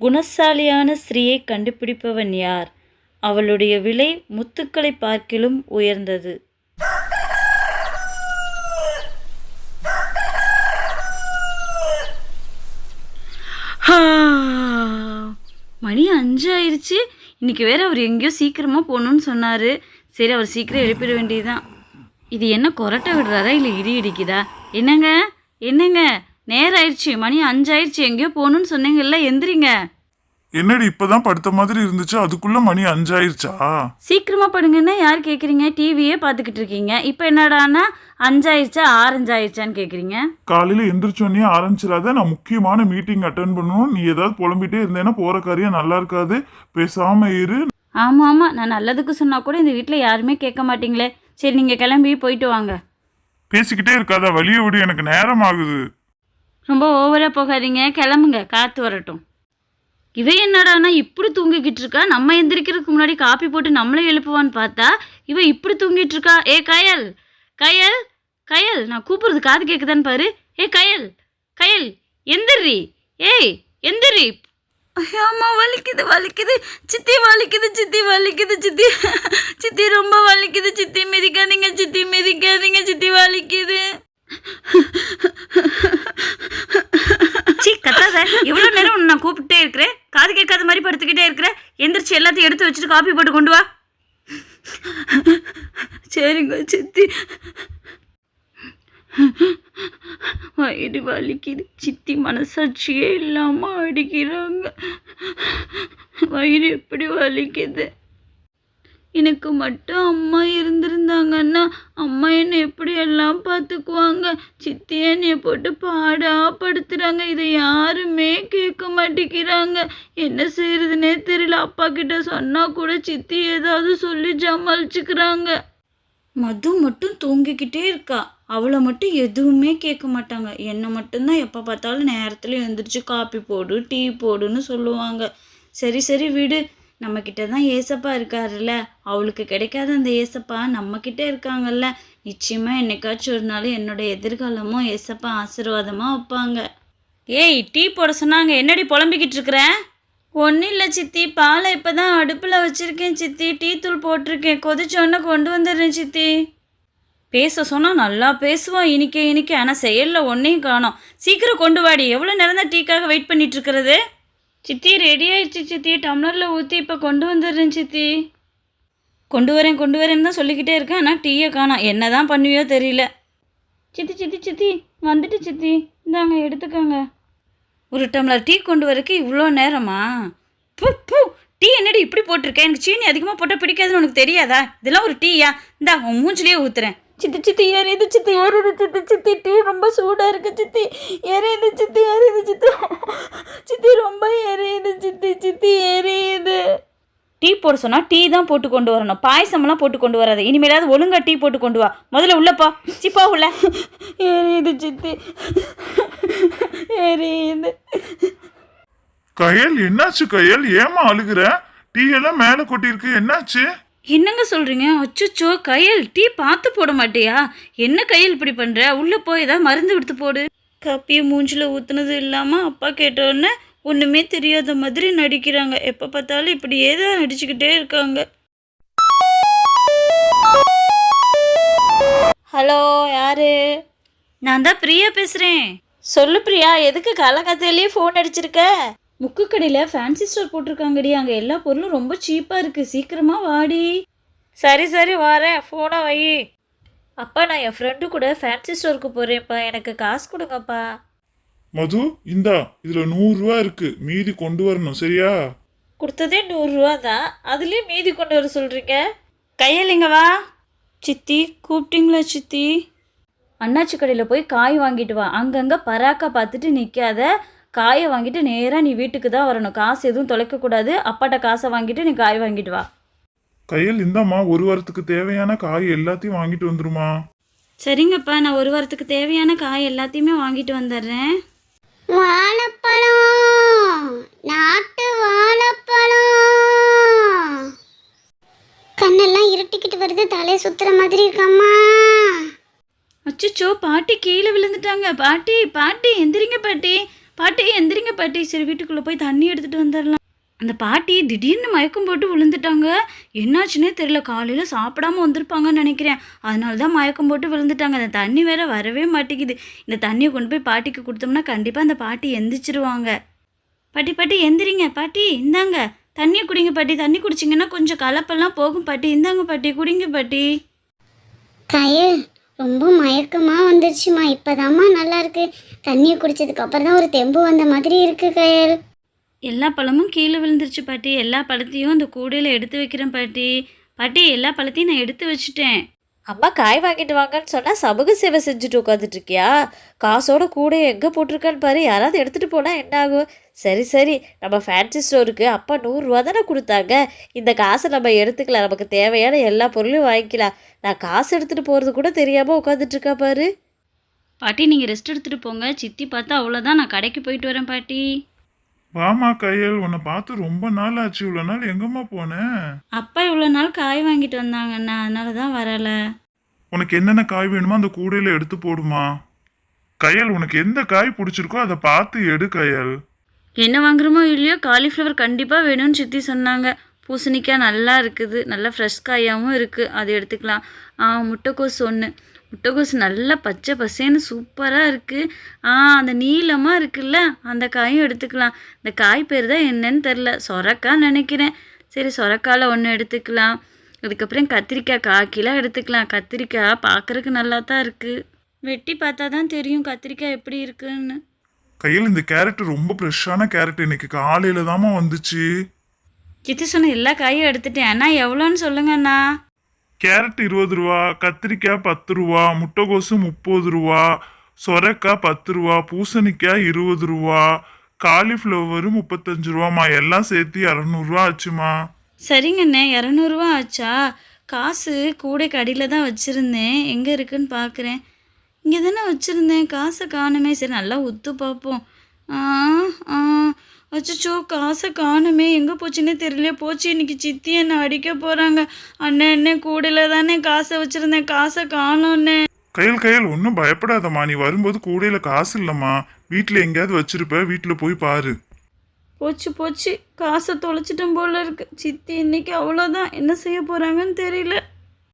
குணசாலியான ஸ்திரீயை கண்டுபிடிப்பவன் யார்? அவளுடைய விலை முத்துக்களை பார்க்கிலும் உயர்ந்தது. மணி அஞ்சு ஆயிடுச்சு இன்னைக்கு வேற அவர் எங்கேயோ சீக்கிரமாக போகணும்னு சொன்னார். சரி அவர் சீக்கிரம் எழுப்பிட வேண்டியதுதான். இது என்ன கொரட்டை விடுறாரா இல்லை இடி இடிக்குதா? என்னங்க? என்னங்க? நேரம் ஆயிடுச்சு மணி அஞ்சாயிடுச்சு எங்கேயோ போகணும்னு சொன்னீங்கல்ல எந்திரிங்க. என்னடி இப்பதான் படுத்த மாதிரி இருந்துச்சு அதுக்குள்ள மணி அஞ்சாயிருச்சா? சீக்கிரமா படுங்கன்னா யார் கேட்குறீங்க டிவியே பார்த்துக்கிட்டு இருக்கீங்க. இப்போ என்னடான்னா அஞ்சாயிடுச்சா ஆரஞ்சாயிடுச்சான்னு கேட்குறீங்க காலையில எந்திரிச்சோடனே ஆரம்பிச்சிடாத நான் முக்கியமான மீட்டிங் அட்டன் பண்ணணும் நீ ஏதாவது புலம்பிட்டே இருந்தேன்னா போற காரியம் நல்லா இருக்காது. பேசாம இரு. ஆமாம் ஆமாம் நான் நல்லதுக்கு சொன்னால் கூட இந்த வீட்டில் யாருமே கேட்க மாட்டீங்களே. சரி நீங்கள் கிளம்பி போயிட்டு வாங்க. பேசிக்கிட்டே இருக்காத வழிய விடு எனக்கு நேரம் ஆகுது. ரொம்ப ஓவராக போகாதீங்க. கிளம்புங்க. காற்று வரட்டும். இவ என்னடான்னா இப்படி தூங்கிக்கிட்டு இருக்கா? நம்ம எந்திரிக்கிறதுக்கு முன்னாடி காப்பி போட்டு நம்மளே எழுப்புவான்னு பார்த்தா இவ இப்படி தூங்கிட்டு இருக்கா? ஏ கயல்! கயல்! கயல்! நான் கூப்பிடுறது காது கேட்குதான்னு பாரு. ஏ கயல்! கயல்! எந்திரி! ஏய் எந்திரி! அம்மா வலிக்குது வலிக்குது. சித்தி வலிக்குது சித்தி வலிக்குது சித்தி. சித்தி ரொம்ப வலிக்குது. சித்தி மிதிக்காதீங்க சித்தி மிதிக்காதீங்க சித்தி வலிக்குது. இவ்வளோ நேரம் நான் கூப்பிட்டே இருக்கிறேன். காது கேட்காத மாதிரி படுத்துக்கிட்டே இருக்கிறேன். எந்திரிச்சு எல்லாத்தையும் எடுத்து வச்சுட்டு காப்பி போட்டு கொண்டு வா. சரிங்க சித்தி. வயிறு வலிக்குது. சித்தி மனசாட்சியே இல்லாமல் அடிக்கிறாங்க. வயிறு எப்படி வலிக்குது? எனக்கு மட்டும் அம்மா இருந்திருந்தாங்கன்னா அம்மா என்னை எப்படி எல்லாம் பார்த்துக்குவாங்க? சித்தி என்னைய போட்டு பாடா இதை யாருமே கேட்க மாட்டேங்கிறாங்க. என்ன செய்யறதுனே தெரியல. அப்பா கிட்ட சொன்னால் கூட சித்தி ஏதாவது சொல்லி ஜமாளிச்சுக்கிறாங்க மது மட்டும் தூங்கிக்கிட்டே இருக்கா. அவளை மட்டும் எதுவுமே கேட்க மாட்டாங்க. என்னை மட்டும்தான் எப்போ பார்த்தாலும் நேரத்தில் எழுந்திரிச்சு காப்பி போடு டீ போடுன்னு சொல்லுவாங்க. சரி சரி விடு. நம்மக்கிட்ட தான் ஏசப்பா இருக்காருல்ல. அவளுக்கு கிடைக்காத அந்த ஏசப்பா நம்மக்கிட்ட இருக்காங்கல்ல. நிச்சயமாக என்னைக்காச்சும் ஒரு நாள் என்னோட எதிர்காலமும் ஏசப்பா ஆசீர்வாதமாக வைப்பாங்க. ஏய் டீ போட சொன்னாங்க. என்னடி புலம்பிக்கிட்டு இருக்கிற? ஒன்றும் இல்லை சித்தி. பாலை இப்போ தான் அடுப்பில் வச்சுருக்கேன் சித்தி. டீ தூள் போட்டிருக்கேன். கொதிச்சோன்னே கொண்டு வந்துடுறேன் சித்தி. பேச சொன்னால் நல்லா பேசுவான் இனிக்க இனிக்க. ஆனால் செயலில் ஒன்றையும் காணோம். சீக்கிரம் கொண்டு வாடி. எவ்வளோ நேரம் தான் டீக்காக வெயிட் பண்ணிட்டு இருக்கிறது? சித்தி ரெடி ஆயிடுச்சு சித்தி. டம்ளரில் ஊற்றி இப்போ கொண்டு வந்துடுறேன் சித்தி. கொண்டு வரேன் கொண்டு வரேன்னு தான் சொல்லிக்கிட்டே இருக்கேன். ஆனால் டீயை காணோம் என்ன தான் பண்ணுவியோ தெரியல. சித்தி சித்தி சித்தி. வந்துட்டு சித்தி. இந்தாங்க எடுத்துக்கோங்க. ஒரு டம்ளர் டீ கொண்டு வரக்கு இவ்வளோ நேரமா? பூ பூ. டீ என்னடி இப்படி போட்டிருக்கேன் எனக்கு சீனி அதிகமாக போட்டால் பிடிக்காதுன்னு உனக்கு தெரியாதா? இதெல்லாம் ஒரு டீயா? இந்தா உன் மூஞ்சிலேயே ஊற்றுறேன் சித்தி சித்தி எரியுது சித்தி எரியுது சித்தி சித்தி டீ ரொம்ப சூடாக இருக்கு சித்தி. எரியுது சித்தி எரியுது சித்தி. சித்தி ரொம்ப எரியுது சித்தி சித்தி எரியுது டீ போட சொன்னால் டீ தான் போட்டு கொண்டு வரணும். பாயசமெல்லாம் போட்டு கொண்டு வராது. இனிமேலாவது ஒழுங்கா டீ போட்டு கொண்டு வா. முதல்ல உள்ளப்பா சிப்பா உள்ள. எரியுது சித்தி. எரியுது கயல் என்னாச்சு கயல்? ஏமா அழுகுற? டீ எல்லாம் மேல கொட்டியிருக்கு. என்னாச்சு? என்னங்க சொல்கிறீங்க அச்சுச்சோ கையல் டீ பார்த்து போட மாட்டியா? என்ன கையல் இப்படி பண்ணுற உள்ளே போய் ஏதாவது மருந்து எடுத்து போடு. கப்பியை மூஞ்சில் ஊற்றுனது இல்லாமல் அப்பா கேட்டோன்னே ஒன்றுமே தெரியாத மாதிரி நடிக்கிறாங்க. எப்போ பார்த்தாலும் இப்படியே தான் நடிச்சுக்கிட்டே இருக்காங்க. ஹலோ யாரு? நான் தான் பிரியா பேசுகிறேன் சொல்லு பிரியா எதுக்கு காலகாத்தாலேயே ஃபோன் அடிச்சிருக்க? முக்கு கடையில் ஃபேன்சி ஸ்டோர் போட்டிருக்காங்கடி. அங்கே எல்லா பொருளும் ரொம்ப சீப்பாக இருக்குது சீக்கிரமாக வாடி. சரி சரி வரேன். ஃபோனை வை. அப்பா நான் என் ஃப்ரெண்டு கூட ஃபேன்சி ஸ்டோருக்கு போகிறேன்ப்பா எனக்கு காசு கொடுங்கப்பா. மது இந்தா. இதுல நூறு ரூபா இருக்கு. மீதி கொண்டு வரணும். சரியா? கொடுத்ததே நூறுரூவா தான். அதுலேயும் மீதி கொண்டு வர சொல்கிறீங்க கையலிங்க வா. சித்தி கூப்பிட்டீங்களா சித்தி? அண்ணாச்சி கடையில் போய் காய் வாங்கிட்டு வா. அங்கங்கே பராக்கா பார்த்துட்டு நிற்காத காயை வாங்கிட்டு நேராக நீ வீட்டுக்கு தான் வரணும். காசு எதுவும் தொலைக்கக்கூடாது. அப்பாட்ட காசை வாங்கிட்டு நீ காய் வாங்கிட்டு வா. கையல் இந்தாம்மா ஒரு வாரத்துக்கு தேவையான காய் எல்லாத்தையும் வாங்கிட்டு வந்துருமா? சரிங்கப்பா நான் ஒரு வாரத்துக்கு தேவையான காய் எல்லாத்தையுமே வாங்கிட்டு வந்துடுறேன். வாழைப்பழம் நாட்டு வாழைப்பழம். கண்ணெல்லாம் இருட்டிக்கிட்டு வருது. தலையை சுத்துற மாதிரி இருக்கம்மா. அச்சச்சோ பாட்டி கீழே விழுந்துட்டாங்க. பாட்டி பாட்டி எந்திரிங்க பாட்டி. பாட்டி எந்திரிங்க பாட்டி. சரி வீட்டுக்குள்ளே போய் தண்ணி எடுத்துகிட்டு வந்துடலாம் அந்த பாட்டி திடீர்னு மயக்கம் போட்டு விழுந்துட்டாங்க. என்னாச்சுன்னே தெரியல. காலையில் சாப்பிடாம வந்திருப்பாங்கன்னு நினைக்கிறேன். அதனால தான் மயக்கம் போட்டு விழுந்துட்டாங்க. அந்த தண்ணி வேற வரவே மாட்டேங்குது. இந்த தண்ணியை கொண்டு போய் பாட்டிக்கு கொடுத்தோம்னா கண்டிப்பாக அந்த பாட்டி எந்திரிச்சிருவாங்க. பாட்டி பாட்டி எந்திரிங்க. பாட்டி இந்தாங்க. தண்ணியை குடிங்க பாட்டி. தண்ணி குடிச்சிங்கன்னா கொஞ்சம் கலப்பெல்லாம் போகும் பாட்டி. இந்தாங்க பாட்டி குடிங்க பாட்டி. கயல் ரொம்ப மயக்கமாக வந்துருச்சுமா. இப்போதாம்மா நல்லா இருக்கு தண்ணியை குடிச்சதுக்கு அப்புறம் தான் ஒரு தெம்பு வந்த மாதிரி இருக்கு கயல். எல்லா பழமும் கீழே விழுந்துருச்சு பாட்டி. எல்லா பழத்தையும் அந்த கூடையில் எடுத்து வைக்கிறேன் பாட்டி. பாட்டி எல்லா பழத்தையும் நான் எடுத்து வச்சுட்டேன். அம்மா காய் வாங்கிட்டு வாங்கன்னு சொன்னால் சமூக சேவை செஞ்சுட்டு உட்காந்துட்டு இருக்கியா காசோட கூட எங்கே போட்டிருக்கான்னு பாரு யாராவது எடுத்துகிட்டு போனால் என்ன ஆகும்? சரி சரி நம்ம ஃபேன்சி ஸ்டோருக்கு அப்பா நூறுரூவா தானே கொடுத்தாங்க. இந்த காசை நம்ம எடுத்துக்கலாம் நமக்கு தேவையான எல்லா பொருளையும் வாங்கிக்கலாம். நான் காசு எடுத்துகிட்டு போகிறது கூட தெரியாமல் உட்காந்துட்டு இருக்கா பாரு. பாட்டி நீங்கள் ரெஸ்ட் எடுத்துகிட்டு போங்க. சித்தி பார்த்தா அவ்வளோதான் நான் கடைக்கு போயிட்டு வரேன் பாட்டி. வாமா கையல் உன்னை பார்த்து ரொம்ப நாள் ஆச்சு இவ்வளோ நாள் எங்கம்மா போனேன் அப்பா இவ்வளோ நாள் காய் வாங்கிட்டு வந்தாங்கண்ணா அதனால தான் வரலை. உனக்கு என்னென்ன காய் வேணுமோ அந்த கூடையில எடுத்து போடுமா. கையல் உனக்கு எந்த காய் பிடிச்சிருக்கோ அதை பார்த்து எடு கையல். என்ன வாங்குறோமோ இல்லையோ காலிஃப்ளவர் கண்டிப்பாக வேணும்னு சித்தி சொன்னாங்க. பூசணிக்காய் நல்லா இருக்குது. நல்லா ஃப்ரெஷ் காயாகவும் இருக்குது அது எடுத்துக்கலாம். ஆ முட்டைக்கோஸ் ஒன்று முட்டைக்கோஸ் நல்லா பச்சை பசேன்னு சூப்பராக இருக்குது ஆ அந்த நீளமாக இருக்குல்ல? அந்த காயும் எடுத்துக்கலாம். இந்த காய் பேர் தான் என்னன்னு தெரில சொரக்காய் நினைக்கிறேன். சரி சொரக்காயில் ஒன்று எடுத்துக்கலாம். அதுக்கப்புறம் கத்திரிக்காய் கால் கிலோ எடுத்துக்கலாம். கத்திரிக்காய் பார்க்குறக்கு நல்லா தான் இருக்குது வெட்டி பார்த்தா தான் தெரியும் கத்திரிக்காய் எப்படி இருக்குன்னு. கையில் இந்த கேரட் ரொம்ப ஃப்ரெஷ்ஷான கேரட் இன்னைக்கு. காலையில தாம்மா வந்துச்சு. சித்தி சொன்ன எல்லா காயும் எடுத்துட்டேன். அண்ணா எவ்வளோன்னு சொல்லுங்க அண்ணா கேரட் இருபது ரூபா கத்திரிக்காய் பத்து ரூபா முட்டைகோசு முப்பது ரூபா சொரக்காய் பத்து ரூபா பூசணிக்காய் இருபது ரூபா காலிஃப்ளவர் முப்பத்தஞ்சு ரூபாம்மா. எல்லாம் சேர்த்து இரநூறுவா ஆச்சுமா சரிங்கண்ணே இரநூறுவா ஆச்சா? காசு கூடை கடையில் தான் வச்சுருந்தேன். எங்கே இருக்குன்னு பார்க்குறேன் இங்கே தானே வச்சுருந்தேன். காசை காணுமே. சரி நல்லா உத்து பார்ப்போம். ஆ ஆ. அச்சோ காசை காணுமே. எங்கே போச்சுன்னே தெரியல. போச்சு இன்னைக்கு சித்தி என்னை அடிக்க போகிறாங்க அண்ணன் அண்ணன் கூடையில் தானே காசை வச்சுருந்தேன். காசை காணோன்னே. கையில் கையில் ஒன்றும் பயப்படாதம்மா. நீ வரும்போது கூடையில் காசு இல்லைம்மா. வீட்டில் எங்கேயாவது வச்சிருப்ப. வீட்டில் போய் பாரு. போச்சு போச்சு. காசை தொலைச்சிட்டோம் போல இருக்கு. சித்தி இன்னைக்கு அவ்வளோதான் என்ன செய்ய போகிறாங்கன்னு தெரியல.